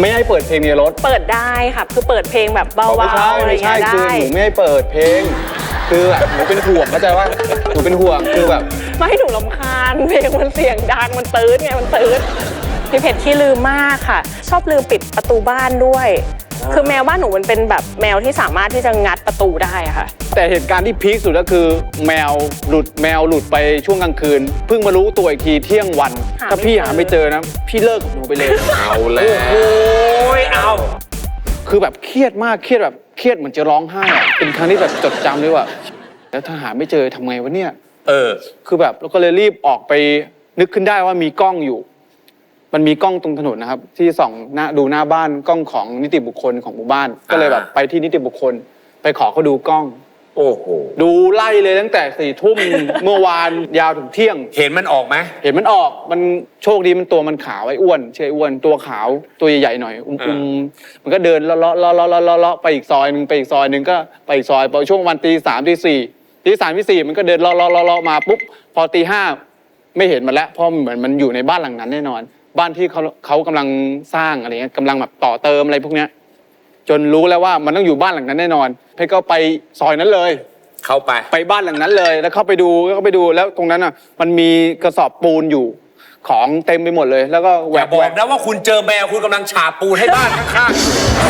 ไม่ให้เปิดเพลงในรถเปิดได้ค่ะ คือเปิดเพลงแบบเบาไม่ๆใช่อะไรอไม่ย่างใช่เงี้ยคือได้หนูไม่ให้เปิดเพลง คือแบบหนูเป็นห่วงเข้าใจว่าหนูเป็นห่วงคือแบบ ไม่ให้หนูลำคาญเพลงมันเสียงดังมันตื้นไงมันตื้น พี่เพชรที่ลืมมากค่ะ ชอบลืมปิดประตูบ้านด้วย คือแมวบ้านหนูมันเป็นแบบแมวที่สามารถที่จะงัดประตูได้อะค่ะ แต่เหตุการณ์ที่พีคสุดก็คือ แมวหลุดแมวหลุดไปช่วงกลางคืน เพิ่งมารู้ตัวอีกทีเที่ยงวัน หาถ้าพี่ไม่เจอหาไม่เจอนะ พี่เลิกกับหนูไปเลย เอาแล้วโอ้ยเอา คือแบบเครียดมากเครียดแบบเครียดเหมือนจะร้องไห้อะเป็นครั้งที่แบบจดจำเลยว่า แล้วถ้าหาไม่เจอทำไงวะเนี่ย เออ คือแบบเราก็เลยรีบออกไปนึกขึ้นได้ว่ามีกล้องอยู่ มันมีกล้องตรงถนนนะครับ ที่ส่องหน้าดูหน้าบ้านกล้องของนิติบุคคลของหมู่บ้าน ก็เลยแบบไปที่นิติบุคคล ไปขอเขาดูกล้อง โอ้โห ดูไล่เลยตั้งแต่สี่ทุ่ม เมื่อวานยาวถึงเที่ยง เห็นมันออกไหมเห็นมันออกมันโชคดีมันตัวมันขาวไอ้อ้วนเชื่อไอ้อ้วนตัวขาวตัวใหญ่ๆหน่อยอุ้มอ่าๆมันก็เดินเลาะเลาะเลาะเลาะเลาะเลาะเลาะไปอีกซอยหนึ่งไปอีกซอยหนึ่งก็ไปอีกซอยพอช่วงวันตีสามตีสี่ตีสามตีสี่มันก็เดินเลาะเลาะเลาะเลาะมาปุ๊บพอตีห้าไม่เห็นมันแล้วเพราะเหมือนมันอยู่ในบ้านหลังนั้นแน่นอน บ้านที่เขาเขากำลังสร้างอะไรเงี้ยกำลังแบบต่อเติมอะไรพวกเนี้ยจนรู้แล้วว่ามันต้องอยู่บ้านหลังนั้นแน่นอน เพชรก็ไปซอยนั้นเลย เข้าไป ไปบ้านหลังนั้นเลยแล้วเข้าไปดูแล้วก็ไปดูแล้วตรงนั้นอะมันมีกระสอบปูนอยู่ ของเต็มไปหมดเลย แล้วก็แหวอย่ากบอกนะว่าคุณเจอแมวคุณกำลังฉาบปูนให้บ้านข้าง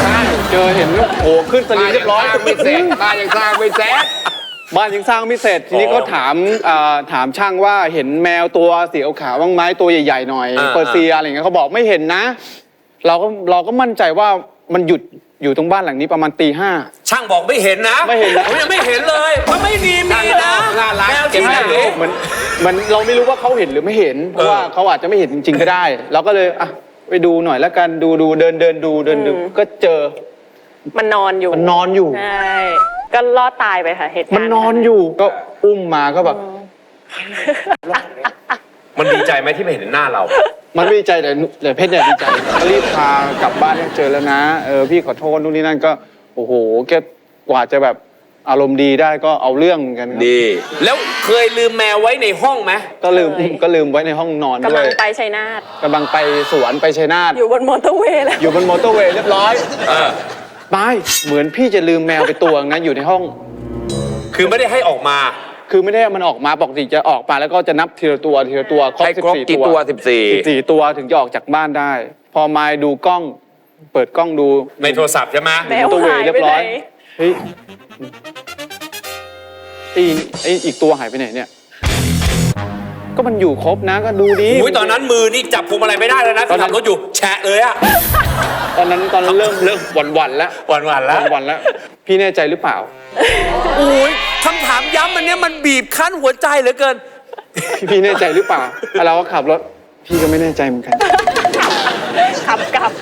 ใช่เจอเห็นแล้วโผล่ขึ้นสลิงเรียบร้อยไม่เสร็จบ้านยังสร้างไม่เสร็จ บ้านยังสร้างไม่เสร็จทีนี้ก็ถามอ่าถามช่างว่าเห็นแมวตัวสีขาวๆบ้างไหมตัวใหญ่ๆหน่อยเปอร์เซียอะไรอย่างเงี้ยเขาบอกไม่เห็นนะ เราก็เราก็มั่นใจว่ามันหยุดอยู่ตรงบ้านหลังนี้ประมาณตีห้าๆช่างบอกไม่เห็นนะไม่เห็นนะ ผมยังไม่เห็นเลยมันไม่มีมีนะหน้าร้านแมวเก็บที่ไหนไว้เหมือนเหมือนเราไม่รู้ว่าเขาเห็นหรือไม่เห็นเพราะว่าเขาอาจจะไม่เห็นจริง ๆ ก็ได้ เราก็เลยอะไปดูหน่อยแล้วกันดูดูเดินเดินดูเดินดูอืมก็เจอ มันนอนอยู่มันนอนอยู่ ใช่ก็รอดตายไปค่ะเหตุการณ์มันนอนอยู่ก็อุ้มมาก็แบบ มันดีใจไหมที่ไม่เห็นหน้าเรา มันไม่ดีใจแต่แต่เพชรเนี่ยดีใจก็รีบพากลับบ้านให้เจอแล้วนะเออพี่ขอโทษนู่นนี่นั่นก็ โอ้โหแกกว่าจะแบบอารมณ์ดีได้ก็เอาเรื่องเหมือนกันครับดี แล้วเคยลืมแมวไว้ในห้องไหมก็ลืมก็ลืมไว้ในห้องนอนกำด้ลัวงยไปชัยนาทกำลังไปสวนไปชัยนาทอยู่บนมอเตอร์เวย์เลยอยู่บนมอเตอร์เวย์เรียบร้อย เออ ไม่เหมือนพี่จะลืมแมวไปตัวนึงนะอยู่ในห้อง คือไม่ได้ให้ออกมา คือไม่ได้มันออกมาปกติจะออกมาแล้วก็จะนับทีละตัวทีละตัวครบให้สิบครบสี่กี่ตัวตัวสิบสี่สี่ตัวถึงจะออกจากบ้านได้ พอมายดูกล้อง เปิดกล้องดูในโทรศัพท์ใช่ไหมแมวมอเตอร์เวหายย์เรียไปบไหร้นอยเฮ้ยไอ้ไอ้อีกตัวหายไปไหนเนี่ย ก็มันอยู่ครบนะก็ดูดี อุ้ยตอนนั้นมือนี่จับพวงมาลัยไม่ได้แล้วนะตอนนั้น ขับรถอยู่แฉะเลยอะ ตอนนั้นตอนนั้นเริ่มเริ่มหวั่นหวั่นๆแล้วหวานหวานๆแล้วหวั่นๆแล้ว พี่แน่ใจหรือเปล่าอุ้ยคำถามย้ำมันเนี้ยมันบีบคั้นหัวใจเหลือเกิน พี่พี่แน่ใจหรือเปล่าแล้วเราก็ขับรถพี่ก็ไม่แน่ใจเหมือนกัน ขับกลับ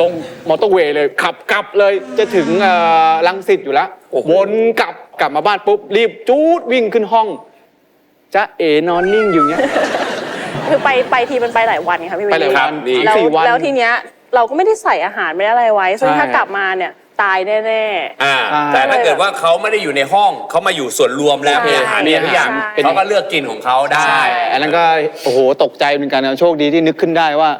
ลงมอเตอร์เวย์เลย ขับกลับเลยจะถึงเอ่อลังสิตอยู่แล้วโอ้โห วนกลับกลับมาบ้านปุ๊บ รีบจูดวิ่งขึ้นห้องจะเอนอนนิ่งอยู่เนี้ย คือไปไปทีมันไปหลายวันไงค่ะพี่วิไปหลายวันนี่ แล้วสี่วัน แล้วทีเนี้ย เราก็ไม่ได้ใส่อาหารไม่ได้อะไรไว้ ซึ่งใช่ ถ้ากลับมาเนี่ยตายแน่ อ่าใช่แต่ถ้าเกิดว่าเขาไม่ได้อยู่ในห้องเขามาอยู่ส่วนรวมแล้วใช่มีอาหารมีทุกอย่างใช่ เขาก็เลือกกินของเขาได้ใช่อันนั้นก็โอ้โหตกใจเหมือนกันนะโชคดีที่นึกขึ้นได้ว่า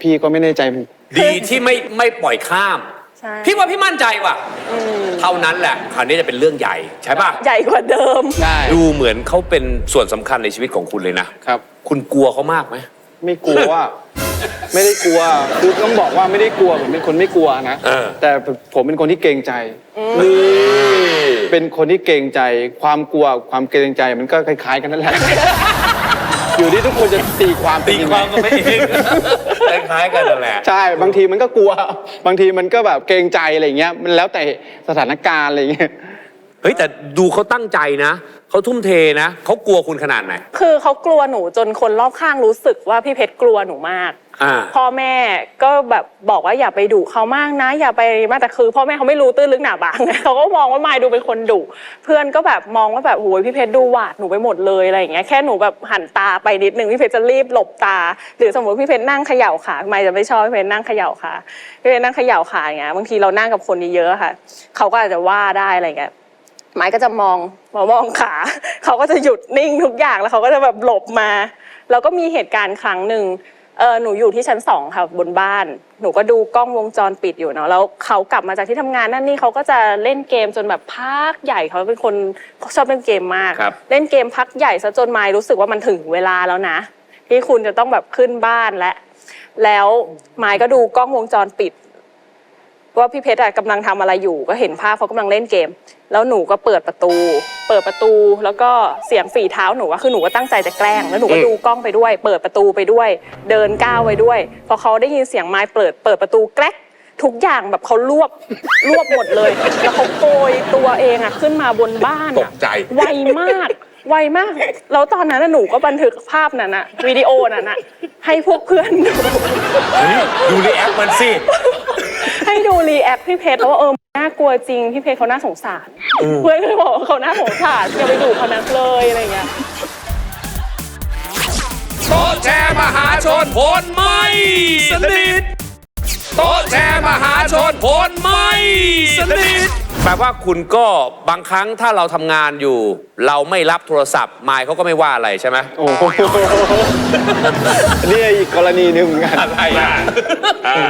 พี่ก็ไม่แน่ใจเหมือนกันดีที่ไม่ไม่ปล่อยข้าม ๆใช่พี่ว่าพี่มั่นใจว่ะอืมเท่านั้นแหละคราวนี้จะเป็นเรื่องใหญ่ใช่ป่ะใหญ่กว่าเดิม ได้ ดูเหมือนเขาเป็นส่วนสำคัญในชีวิตของคุณเลยนะครับ คุณกลัวเขามากไหมไม่กลัวว่า ไม่ได้กลัวคือต้องบอกว่าไม่ได้กลัวผมเป็นคนไม่กลัวนะเออ แต่ผมเป็นคนที่เกรงใจเป็นคนที่เกรงใจความกลัวความเกรงใจมันก็คล้าย ๆ กันนั่นแหละ อยู่ที่ทุกคนจะตีความเป็นตียังคไง วามกันไปเองคล้ายๆกันนั่นแหละใช่บางทีมันก็กลัว บางทีมันก็แบบเกรงใจอะไรอย่างเงี้ยมันแล้วแต่สถานการณ์อะไรอย่างเงี้ยเฮ้ยแต่ดูเขาตั้งใจนะเขาทุ่มเทนะเขากลัวคุณขนาดไหน คือเขากลัวหนูจนคนรอบข้างรู้สึกว่าพี่เพชรกลัวหนูมาก อ่า พ่อแม่ก็แบบบอกว่าอย่าไปดุเขามากนะ อย่าไปมากแต่คือ พ่อแม่เขาไม่รู้ตื้นลึกหนาบาง เขาก็มองว่ามายดูเป็นคนดุเพื่อนก็แบบมองว่าแบบโอ้ยพี่เพชรดูหวาดหนูไปหมดเลยอะไรอย่างเงี้ยแค่หนูแบบหันตาไปนิดนึงพี่เพชรจะรีบหลบตา หรือสมมติพี่เพชรนั่งเขย่าขามายจะไม่ชอบพี่เพชรนั่งเขย่าขาพี่เพชรนั่งเขย่าขาอย่างเงี้ยบางทีเรานั่งกับคนเยอะๆค่ะเขาก็อาจจะว่าได้อะไรอย่างเงี้ยไม้ก็จะมองมามองขา เขาก็จะหยุดนิ่งทุกอย่างแล้วเขาก็จะแบบหลบมา แล้วก็มีเหตุการณ์ครั้งหนึ่ง เออหนูอยู่ที่ชั้นสองค่ะบนบ้าน หนูก็ดูกล้องวงจรปิดอยู่เนาะแล้วเขากลับมาจากที่ทำงานนั่นนี่เขาก็จะเล่นเกมจนแบบพักใหญ่เขาเป็นคนชอบเล่นเกมมาก ครับ เล่นเกมพักใหญ่ซะจนไมายรู้สึกว่ามันถึงเวลาแล้วนะ ที่คุณจะต้องแบบขึ้นบ้านและ แล้วไมายก็ดูกล้องวงจรปิด ว่าพี่เพชรอะกำลังทำอะไรอยู่ ก็เห็นภาพเขากำลังเล่นเกม แล้วหนูก็เปิดประตู เปิดประตูแล้วก็เสียงฝีเท้าหนูว่าคือหนูก็ตั้งใจจะแกล้ง แล้วหนูก็อืม ดูกล้องไปด้วย เปิดประตูไปด้วย เดินก้าวไปด้วย พอเขาได้ยินเสียงไม้เปิดเปิดประตูแกล้ก ทุกอย่างแบบเขารวบรวบหมดเลย แล้วเขาโกยตัวเองอะขึ้นมาบนบ้านตอะกใจ ไวมาก ไวมาก แล้วตอนนั้นน่ะหนูก็บันทึกภาพนั้นอะวิดีโอนั้นอะให้พวกเพื่อนดู ดูรีแอคมันสิ ให้ดูรีแอคพี่เพชรแล้วว่าเออ น่ากลัวจริง พี่เพชรเขาน่าสงสาร เพื่อนก็เลยบอกว่าเขาน่าสงสารอย่าไปดูเขานักเลยอะไรเงี้ย โต๊ะแชร์มหาชนผลไม่สนิท โต๊ะแชร์มหาชนผลไม่สนิทแปลว่าคุณก็บางครั้งถ้าเราทำงานอยู่ เราไม่รับโทรศัพท์มายเขาก็ไม่ว่าอะไรใช่ไหมโอ้โหนี่อีกกรณีหนึ่งเหมือนกันอะไรอะ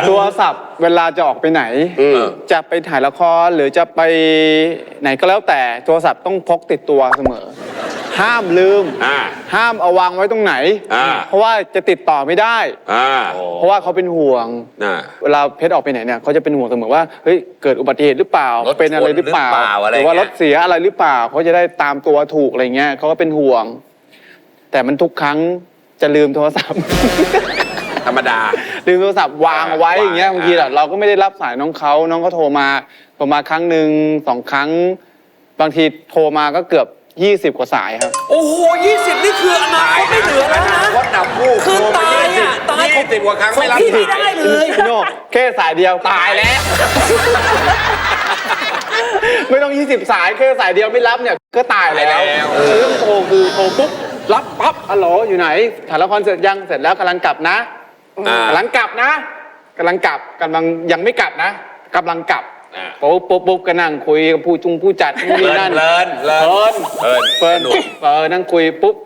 โทรศัพท์เวลาจะออกไปไหนอืมจะไปถ่ายละครหรือจะไปไหนก็แล้วแต่โทรศัพท์ต้องพกติดตัวเสมอ ห้ามลืมอ่า ห้ามเอาวางไว้ตรงไหน อ่า เพราะว่าจะติดต่อไม่ได้ อ่า เพราะว่าเขาเป็นห่วง น่ะ เวลาเพชรออกไปไหนเนี่ยเขาจะเป็นห่วงเสมอว่าเฮ้ยเกิดอุบัติเหตุหรือเปล่า รถชนเป็นอะไรหรือเปล่าหรือเปล่าอะไรหรือว่าเงี้รย ถเสียอะไรหรือเปล่าเขาจะได้ตามตัวถูกอะไรเงี้ยเขาก็เป็นห่วง แต่มันทุกครั้งจะลืมโทรศัพท์ ธรรมดา ลืมโทรศัพท์วางเอาไว้อย่างเงี้ยบางทีอะเราก็ไม่ได้รับสายน้องเขาน้องเขาโทรมาโทรมาครั้งหนึ่งสองครั้ง บางทีโทรมาก็เกือบ 20 กว่าสายครับ โอ้โหยี่สิบนี่คืออนาคตไม่เหลือแล้วนะ วัดดับผู้คือตายอะตายยี่สิบกว่าครั้งไม่รับพี่ไม่สายได้เลย พี่โน่แค่สายเดียวตายแล้ว ไม่ต้อง 20 สายแค่สายเดียวไม่รับเนี่ย ก็ตายแล้วเรื่องโทรคือโทรปุ๊บรับปั๊บฮัลโหลอยู่ไหนถ่ายละครเสร็จยังเสร็จแล้วกำลังกลับนะอ่ากำลังกลับนะกำลังกลับกำลังยังไม่กลับนะกำลังกลับอ่า ปุ๊บปุ๊บปุ๊บก็นั่งคุยกับผู้จุงผู้จัดนู่นนี่นั่นเพลินเพลินเพลินเพลินเพลินเออนั่งคุยปุ๊บ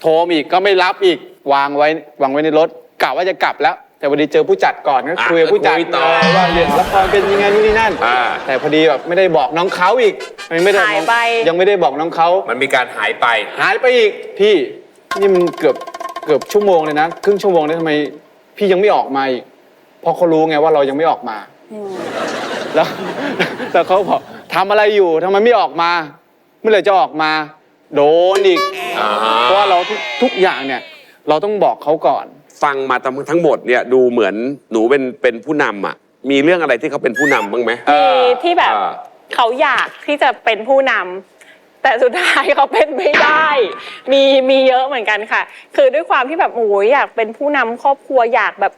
โทรมาอีกก็ไม่รับอีกวางไว้วางไว้ในรถกะว่าจะกลับแล้ว แต่วันนี้เจอผู้จัดก่อนก็อะคุยกับผู้จัดคุยต่อเออว่าเรื่องละครเป็นยังไงนู่นนี่นั่นอ่าแต่พอดีแบบไม่ได้บอกน้องเขาอีกยังไม่ได้หายไป ยังไม่ได้บอกน้องเขามันมีการหายไป หายไปอีกพี่นี่มันเกือบเกือบชั่วโมงเลยนะครึ่งชั่วโมงเลยทำไมพี่ยังไม่ออกมาอีกเพราะเขารู้ไงว่าเรายังไม่ออกมา แล้วแล้วเขาบอกทำอะไรอยู่ทำไมไม่ออกมา เมื่อไหร่จะออกมา โดนอีกอ่าเพราะว่าเราทุกทุกอย่างเนี่ย เราต้องบอกเขาก่อน ฟังมาทั้งหมดเนี่ยดูเหมือนหนูเป็นเป็นผู้นำอะ มีเรื่องอะไรที่เขาเป็นผู้นำบ้างไหม มีที่แบบอ่า เขาอยากที่จะเป็นผู้นำแต่สุดท้ายเขาเป็นไม่ได้ มีมีเยอะเหมือนกันค่ะ คือด้วยความที่แบบโอ้ยอยากเป็นผู้นำครอบครัวอยากแบบ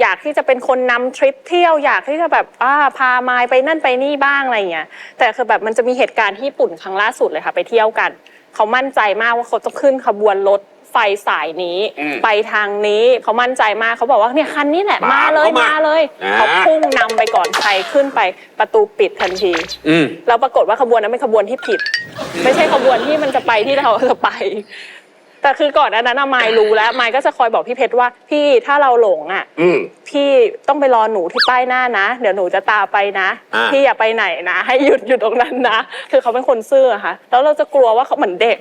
อยากที่จะเป็นคนนำทริปเที่ยวอยากที่จะแบบอ่าพามายไปนั่นไปนี่บ้างอะไรอย่างเงี้ยแต่คือแบบมันจะมีเหตุการณ์ที่ญี่ปุ่นครั้งล่าสุดเลยค่ะ ไปเที่ยวกันเขามั่นใจมากว่าเขาจะขึ้นขบวนรถไฟสายนี้อืมไปทางนี้เขามั่นใจมากเขาบอกว่าเนี่ยคันนี้แหละมาเลยเข้ามามาเลยอ่า เขาพุ่งนำไปก่อนใครขึ้นไปประตูปิดทันที อืม แล้วปรากฏว่าขบวนนั้นเป็นขบวนที่ผิด ไม่ใช่ขบวนที่มันจะไปที่เราจะไป แต่คือก่อนหนานั้นนะมายรู้แล้วมายก็จะคอยบอกพี่เพชรว่าพี่ถ้าเราหลงอะอืม พี่ต้องไปรอหนูที่ป้ายหน้านะ เดี๋ยวหนูจะตามไปนะ อ่า พี่อย่าไปไหนนะ ให้หยุดอยู่ตรงนั้นนะ คือเขาเป็นคนซื่ออะค่ะ แล้วเราจะกลัวว่าเขาเหมือนเด็ก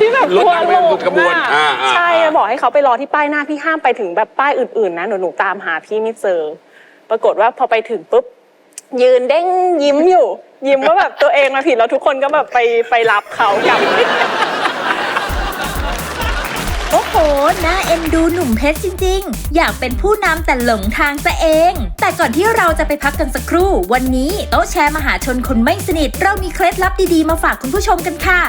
ที่แบบกลัวรถหลนั่งงไปบนขบวนน่ะอ่าอ่า ใช่อ่าบอกให้เขาไปรอที่ป้ายหน้าพี่ห้ามไปถึงแบบป้ายอื่นๆนะหนูหนูตามหาพี่ไม่เจอปรากฏว่าพอไปถึงปุ๊บ ยืนเด้งยิ้มอยู่ ยิ้มว่าแบบตัวเองมาผิดแล้วทุกคนก็แบบไปไปรับเขากลับ โอ้โห น่าเอ็นดูหนุ่มเพชรจริง ๆ อยากเป็นผู้นำแต่หลงทางซะเอง แต่ก่อนที่เราจะไปพักกันสักครู่ วันนี้โต๊ะแชร์มหาชนคนไม่สนิท เรามีเคล็ดลับดีๆ มาฝากคุณผู้ชมกันค่ะ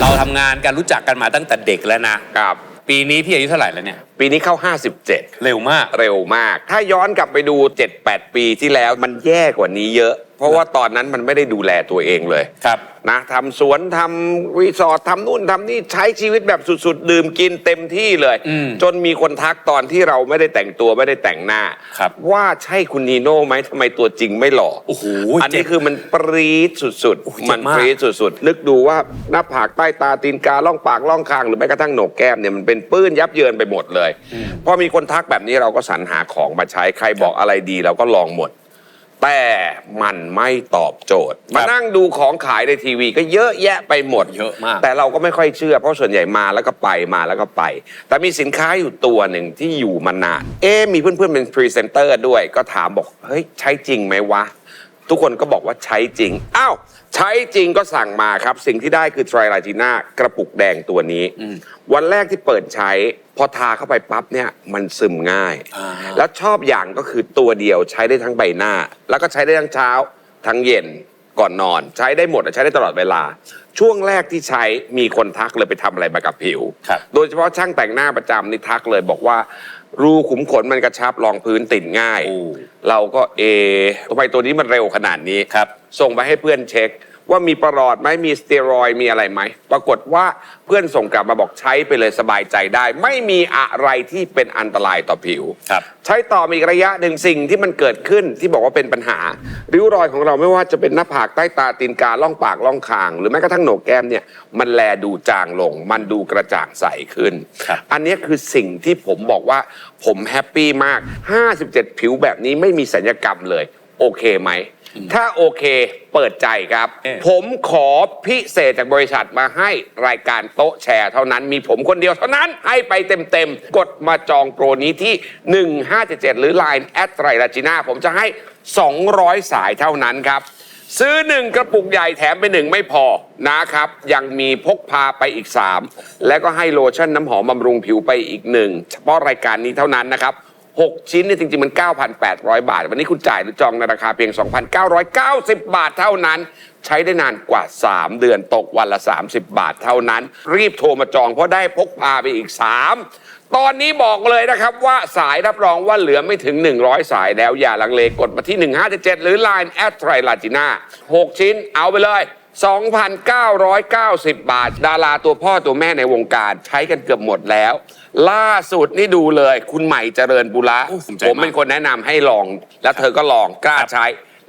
เราทำงานกันรู้จักกันมาตั้งแต่เด็กแล้วนะ ครับ ปีนี้พี่อายุเท่าไหร่แล้วเนี่ย ปีนี้เข้า 57 เร็วมาก เร็วมาก ถ้าย้อนกลับไปดู 7-8 ปีที่แล้วมันแย่กว่านี้เยอะเพราะว่าตอนนั้นมันไม่ได้ดูแลตัวเองเลยครับ นะทำสวนทำรีสอร์ททำนู่นทำนี่ใช้ชีวิตแบบสุดๆ ดื่มกินเต็มที่เลย อืมจนมีคนทักตอนที่เราไม่ได้แต่งตัวไม่ได้แต่งหน้า ครับ ว่าใช่คุณนีโน่ไหมทำไมตัวจริงไม่หล่อ โอ้โหอันเจ็นี้บคือมันปรี๊ดสุดโอ้โหๆเจ็บมันมาก ปรี๊ดสุดๆ นึกดูว่าหน้าผากใต้ตาตีนกาล่องปากล่องคางหรือแม้กระทั่งโหนกแก้มเนี่ยมันเป็นปื้นยับเยินไปหมดเลย พอมีคนทักแบบนี้เราก็สรรหาของมาใช้ใครบอกอะไรดีเราก็ลองหมด แต่มันไม่ตอบโจทย์ มานั่งดูของขายในทีวีก็เยอะแยะไปหมดเยอะมาก แต่เราก็ไม่ค่อยเชื่อเพราะส่วนใหญ่มาแล้วก็ไปมาแล้วก็ไป แต่มีสินค้าอยู่ตัวหนึ่งที่อยู่มานาน เอ๊ะมีเพื่อนๆเป็นพรีเซนเตอร์ด้วยก็ถามบอกเฮ้ยใช้จริงไหมวะ ทุกคนก็บอกว่าใช้จริงอ้าวใช้จริงก็สั่งมาครับ สิ่งที่ได้คือไตรลาจีน่ากระปุกแดงตัวนี้ วันแรกที่เปิดใช้ พอทาเข้าไปปั๊บเนี่ยมันซึมง่าย แล้วชอบอย่างก็คือตัวเดียวใช้ได้ทั้งใบหน้า แล้วก็ใช้ได้ทั้งเช้า ทั้งเย็นก่อนนอน ใช้ได้หมดอะใช้ได้ตลอดเวลา ช่วงแรกที่ใช้มีคนทักเลยไปทำอะไรมากับผิว ครับโดยเฉพาะช่างแต่งหน้าประจำนี่ทักเลยบอกว่า รูขุมขนมันกระชับรองพื้นติดง่าย โอ้ เราก็เอะทำไมตัวนี้มันเร็วขนาดนี้ ครับ ส่งไปให้เพื่อนเช็ค ว่ามีประหลอดไหมมีสเตียรอยด์มีอะไรไหม ปรากฏว่าเพื่อนส่งกลับมาบอกใช้ไปเลยสบายใจได้ ไม่มีอะไรที่เป็นอันตรายต่อผิว ครับ ใช้ต่อมาอีกระยะหนึ่งสิ่งที่มันเกิดขึ้นที่บอกว่าเป็นปัญหา ริ้วรอยของเราไม่ว่าจะเป็นหน้าผากใต้ตาตีนกาล่องปากล่องคาง หรือแม้กระทั่งโหนกแก้มเนี่ยมันแลดูจางลง มันดูกระจ่างใสขึ้น ครับ อันนี้คือสิ่งที่ผมบอกว่าผมแฮปปี้มาก 57 ผิวแบบนี้ไม่มีสัญญกรรมเลย โอเคไหม ถ้าโอเคเปิดใจครับ ผมขอพิเศษจากบริษัทมาให้รายการโต๊ะแชร์เท่านั้นมีผมคนเดียวเท่านั้นให้ไปเต็มๆ กดมาจองโปรนี้ที่ 1577 หรือ Line แอดไตรลาจิน่าผมจะให้ 200 สายเท่านั้นครับ ซื้อหนึ่งกระปุกใหญ่แถมไปหนึ่งไม่พอนะครับ ยังมีพกพาไปอีก 3 แล้วก็ให้โลชั่นน้ำหอมบำรุงผิวไปอีกหนึ่งเฉพาะรายการนี้เท่านั้นนะครับ 6 ชิ้นเนี่ยจริง ๆ มัน 9,800 บาท วันนี้คุณจ่ายหรือจองในราคาเพียง 2,990 บาทเท่านั้น ใช้ได้นานกว่า 3 เดือนตกวันละ 30 บาทเท่านั้น รีบโทรมาจองเพราะได้พกพาไปอีก 3 ตอนนี้บอกเลยนะครับว่าสายรับรองว่าเหลือไม่ถึง 100 สายแล้วอย่าลังเลกดมาที่ 1577 หรือ Line แอดไทรลาจิน่า6ชิ้นเอาไปเลย 2,990 บาท ดาราตัวพ่อตัวแม่ในวงการใช้กันเกือบหมดแล้ว ล่าสุดนี่ดูเลย คุณใหม่เจริญบุระโอ้ภูมิใจผมมากเป็นคนแนะนำให้ลอง แล้วเธอก็ลองกล้าใช้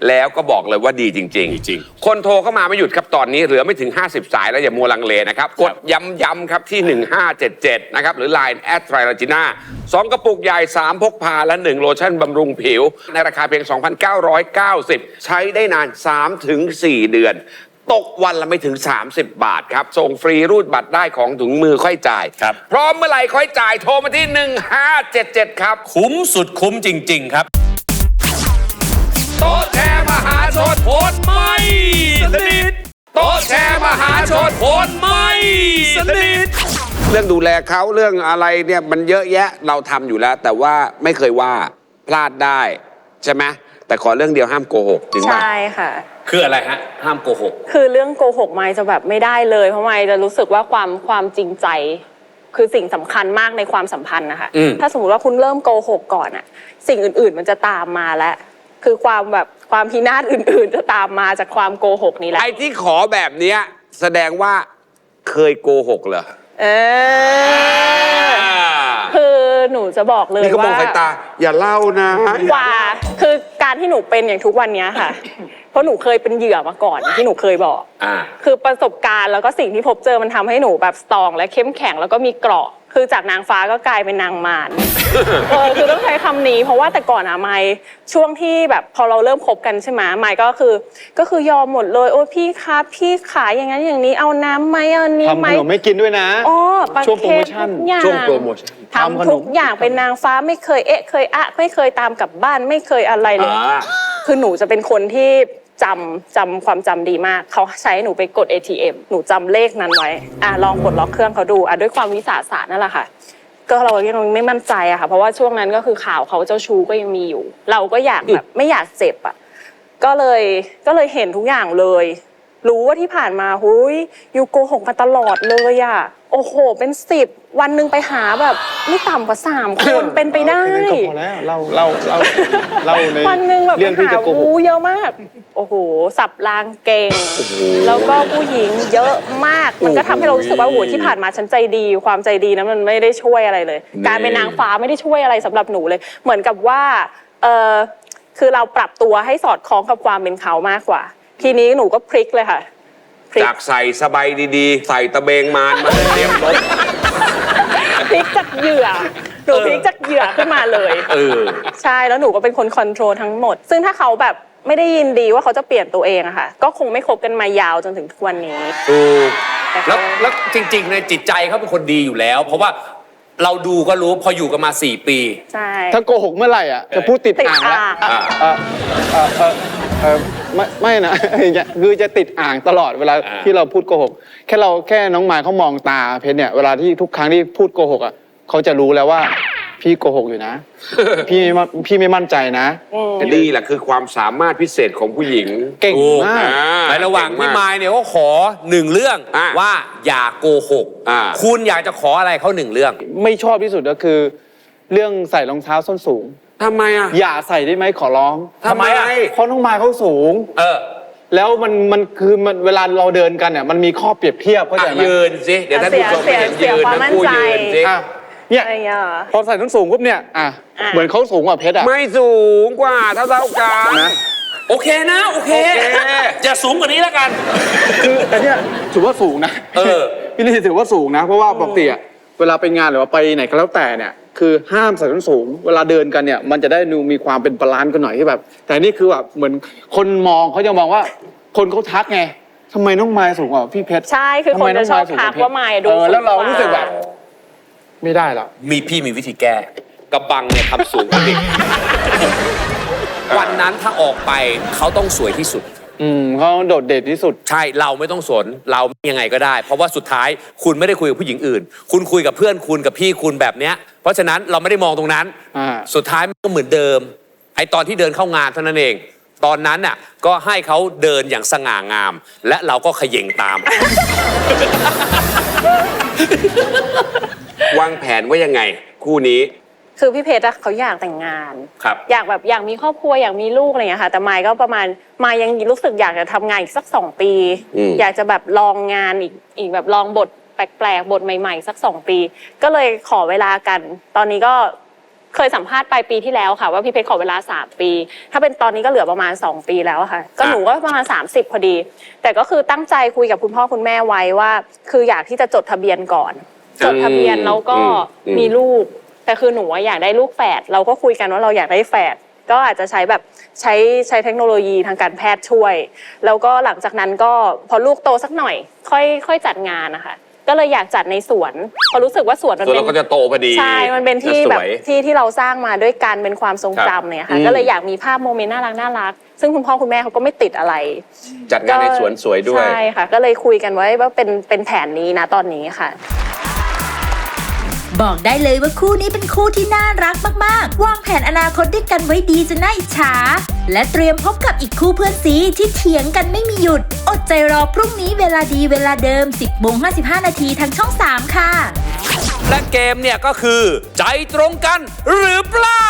แล้วก็บอกเลยว่าดีจริงดีจริง คนโทรเข้ามาไม่หยุดครับตอนนี้เหลือไม่ถึง 50 สายแล้วอย่ามัวลังเลนะครับ กดย้ำๆครับที่ 1577 นะครับ หรือ Line แอดไทรลาจิน่าสองกระปุกใหญ่ 3 พกพาและ 1 โลชั่นบำรุงผิว ในราคาเพียง 2,990 ใช้ได้นาน 3-4 เดือน ตกวันละไม่ถึง 30 บาทครับ ส่งฟรีรูดบัตรได้ของถึงมือค่อยจ่าย ครับ พร้อมเมื่อไหร่ค่อยจ่ายโทรมาที่ 1577 ครับ คุ้มสุดคุ้มจริง ๆ ครับ โต๊ะแชร์มหาชนโอนไม่สนิทโต๊ะแชร์มหาชนโอนไม่สนิทเรื่องดูแลเขาเรื่องอะไรเนี่ยมันเยอะแยะเราทำอยู่แล้ว แต่ว่าไม่เคยว่าพลาดได้ ใช่ไหมแต่ขอเรื่องเดียวห้ามโกหกจริงป่ะ ใช่ค่ะ คืออะไรฮะ ห้ามโกหก คือเรื่องโกหกไม่จะแบบไม่ได้เลยเพราะไม่จะรู้สึกว่าความความจริงใจ คือสิ่งสำคัญมากในความสัมพันธ์นะคะ อืม ถ้าสมมติว่าคุณเริ่มโกหกก่อนอะสิ่งอื่นๆมันจะตามมาแล้วคือความแบบความพินาศอื่น ๆ จะตามมาจากความโกหกนี้แหละไอ้ที่ขอแบบเนี้ยแสดงว่าเคยโกหกเหรอ เออคือ หนูจะบอกเลยนี่ก็มองว่าสายตา อย่าเล่านะกว่าคือการที่หนูเป็นอย่างทุกวันเนี้ยค่ะ เพราะหนูเคยเป็นเหยื่อมาก่อนที่หนูเคยบอก อ่า คือประสบการณ์แล้วก็สิ่งที่พบเจอมันทำให้หนูแบบสตรองและเข้มแข็งแล้วก็มีเกราะ คือจากนางฟ้าก็กลายเป็นนางมารเออคือต้องใช้คำนี้ เพราะว่าแต่ก่อนอะไม่ช่วงที่แบบพอเราเริ่มคบกันใช่ไหมไม่ก็คือ ก็คือยอมหมดเลยโอ้ยพี่ครับพี่ขายอย่างนั้นอย่างนี้เอาน้ำไหมเอาอันนี้ทำไหมขนมไม่กินด้วยนะ อ๋อประช่วงโปรโมชั่นทุกอย่างช่วงโปรโมชั่นทำทุกอย่างเป็นนางฟ้าไม่เคยเอะ เคยอะ ไม่เคยตามกลับบ้านไม่เคยอะไรเลย อ่า คือหนูจะเป็นคนที่ จำจำความจำดีมาก เขาใช้หนูไปกด ATM หนูจำเลขนั้นไว้อะลองกดล็อกเครื่องเขาดูอะด้วยความวิสาสะนั่นแหละค่ะ ก็เรายังไม่มั่นใจอะค่ะเพราะว่าช่วงนั้นก็คือข่าวเขาเจ้าชู้ก็ยังมีอยู่ เราก็อยากแบบไม่อยากเจ็บอะก็เลยก็เลยเห็นทุกอย่างเลย รู้ว่าที่ผ่านมาหุยยูโกหกมาตลอดเลยอะโอ้โห เป็นสิบวันหนึ่งไปหาแบบ ไม่ต่ำกว่าสามคนเป็นไปได้ แค่นั้นก็พอแล้วเล่าเล่าเล่าเล่าในวันหนึ่งแบบเรื่องที่จะโกหกอู้เยอะมาก โอ้โห สับรางเก่ง แล้วก็ผู้หญิงเยอะมาก มันก็ทำให้เรารู้สึกว่าโอ้โหที่ผ่านมาฉันใจดี ความใจดีนั้นมันไม่ได้ช่วยอะไรเลย นี่ การเป็นนางฟ้าไม่ได้ช่วยอะไรสำหรับหนูเลย เหมือนกับว่าเออคือเราปรับตัวให้สอดคล้องกับความเป็นเขามากกว่า ทีนี้หนูก็พลิกเลยค่ะพลิกจากใส่สบายดีๆ ใส่ตะเบงมานมาเตรียมรบพลิกจากเหยื่อหนูพลิกจากเหยื่อขึ้นมาเลย เออ ใช่แล้วหนูก็เป็นคนคอนโทรลทั้งหมด ซึ่งถ้าเขาแบบไม่ได้ยินดีว่าเขาจะเปลี่ยนตัวเองอะค่ะ ก็คงไม่คบกันมายาวจนถึงทุกวันนี้ถูกแต่แล้วเขาแล้วจริงๆในจิตใจเขาเป็นคนดีอยู่แล้ว เพราะว่าเราดูก็รู้พออยู่กันมา 4 ปี ใช่ถ้าโกหกเมื่อไหร่อะจะพูดติดติดอ่างแล้วอ่าง เออเออเออเออ ไม่ไม่นะ อย่างเงี้ยคือจะติดอ่างตลอดเวลาอ่า ที่เราพูดโกหก แค่เราแค่น้องมายเขามองตาเพชรเนี่ยเวลาที่ทุกครั้งที่พูดโกหกอะเขาจะรู้แล้วว่า พี่โกหกอยู่นะ พี่ไม่มั่นพี่ไม่มั่นใจนะนี่แหละคือความสามารถพิเศษของผู้หญิงเก่งถูกมาก อ่าในระหว่างที่มายเนี่ยก็ขอหนึ่งเรื่องอะว่าอย่าโกหก อ่า คุณอยากจะขออะไรเขาหนึ่งเรื่อง ไม่ชอบที่สุดก็คือ เรื่องใส่รองเท้าส้นสูง ทำไมอะ อย่าใส่ได้ไหมขอร้องทำไมอะ เพราะน้องมายเขาสูง เออแล้วมันมันคือมันเวลาเราเดินกันเนี่ยมันมีข้อเปรียบเทียบเข้าใจอะไหมยืนสิเดี๋ยวท่านผู้ชมไม่เห็นเสียยืนความทั้งมั่นคู่ใจ ยืนสิอะเนี่ยอะไรอย่างเงี้ยเหรอ พอใส่ส้นสูงปุ๊บเนี่ยอะอะ เหมือนเขาสูงกว่าเพชรอะ ไม่สูงกว่าเท่าเท่าๆกันนะ โอเคนะโอเคโอเคอย่าสูงกว่านี้แล้วกัน คืออันเนี้ยถือว่าสูงนะเออ พี่ลีถือว่าสูงนะ เพราะว่าปกติอะเวลาไปงานหรือว่าไปไหนก็แล้วแต่เนี่ย คือห้ามใส่ส้นสูง เวลาเดินกันเนี่ยมันจะได้ดูมีความเป็นบาลานซ์กันหน่อยที่แบบ แต่นี่คือแบบเหมือนคนมองเขาจะมองว่าคนเขาทักไงทำไมน้องไม้สูงกว่าพี่เพชรใช่คือคนจะชอบทักว่าไมค์ดูเออแล้วเราสูงกว่ารู้สึกแบบ ไม่ได้หรอกมีพี่มีวิธีแก้กระบังเนี่ยทำสูงกว่าเด็กวันนั้นถ้าออกไปเขาต้องสวยที่สุด อืมเขาโดดเด่นที่สุด ใช่เราไม่ต้องสนเรายังไงก็ได้ เพราะว่าสุดท้ายคุณไม่ได้คุยกับผู้หญิงอื่น คุณคุยกับเพื่อนคุณกับพี่คุณแบบเนี้ย เพราะฉะนั้นเราไม่ได้มองตรงนั้น อ่า สุดท้ายมันก็เหมือนเดิม ไอตอนที่เดินเข้างานเท่านั้นเอง ตอนนั้นน่ะก็ให้เขาเดินอย่างสง่างาม และเราก็เขย่งตาม วางแผนไว่ายังไง คู่นี้ คือพี่เพชรอะเขาอยากแต่งงาน ครับ อยากแบบอยากมีครอบครัวอยากมีลูกอะไรอย่างเงี้ยค่ะ แต่มายก็ประมาณมายยังรู้สึกอยากจะทำงานอีกสักสองปี อืม อยากจะแบบลองงานอีกอีกแบบลองบทแปลกๆบทใหม่ๆ สักสองปี ก็เลยขอเวลากัน ตอนนี้ก็เคยสัมภาษณ์ปลายปีที่แล้วค่ะ ว่าพี่เพชรขอเวลาสามปี ถ้าเป็นตอนนี้ก็เหลือประมาณสองปีแล้วอะค่ะ ก็หนูก็ประมาณ30พอดี แต่ก็คือตั้งใจคุยกับคุณพ่อคุณแม่ไว้ว่า คืออยากที่จะจดทะเบียนก่อน จดทะเบียนแล้วก็อืมมีลูก แต่คือหนูอะอยากได้ลูกแฝดเราก็คุยกันว่าเราอยากได้แฝดก็อาจจะใช้แบบใช้ใช้เทคโนโลยีทางการแพทย์ช่วย แล้วก็หลังจากนั้นก็พอลูกโตสักหน่อย ค่อยค่อยจัดงานนะคะ ก็เลยอยากจัดในสวนเพราะรู้สึกว่าสวนมันส่วนเป็เราน ก็จะโตพอดีใช่ มันเป็นที่จะสวยแบบที่ที่เราสร้างมาด้วยกันเป็นความทรงจำเนี่ยอืค่ะมก็เลยอยากมีภาพโมเมนต์น่ารักน่ารัก ซึ่งคุณพ่อคุณแม่เขาก็ไม่ติดอะไรจัดงานในสวนสวยด้วย ใช่ค่ะ ก็เลยคุยกันไว้ว่าเป็นเป็นแผนนี้นะตอนนี้ค่ะ บอกได้เลยว่าคู่นี้เป็นคู่ที่น่ารักมากๆ วางแผนอนาคตด้วยกันไว้ดีจนน่าอิจฉา และเตรียมพบกับอีกคู่เพื่อนซีที่เถียงกันไม่มีหยุด อดใจรอพรุ่งนี้เวลาดีเวลาเดิม 10โมง55 นาทีทางช่อง 3 ค่ะ และเกมเนี่ยก็คือ ใจตรงกันหรือเปล่า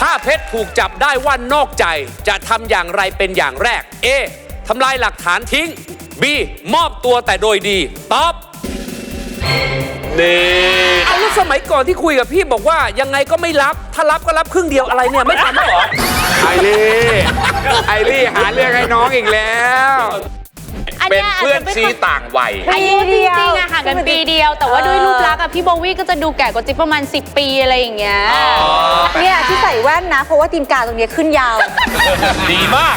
ถ้าเพชรถูกจับได้ว่านอกใจจะทำอย่างไรเป็นอย่างแรก A ทำลายหลักฐานทิ้ง B มอบตัวแต่โดยดี ตอบ นี่เอาแล้วสมัยก่อนที่คุยกับพี่บอกว่ายังไงก็ไม่รับ ถ้ารับก็รับครึ่งเดียวอะไรเนี่ยไม่ทำแล้วเหรอ ไอรี่ไอรี่หาเรื่องให้น้องอีกแล้ว อันเป็นเนี้ยอาจเพื่อนจะไม่ซีค่อยต่างวัย อายุจริงๆอะห่างกันปีเดียว แต่ว่าด้วยรูปลักษณ์อะพี่โบวี่ก็จะดูแก่กว่าจิ๊บประมาณ 10 ปีอะไรอย่างเงี้ย เนี่ยที่ใส่แว่นนะ เพราะว่าตีนกาตรงเนี้ยขึ้นยาว ดีมาก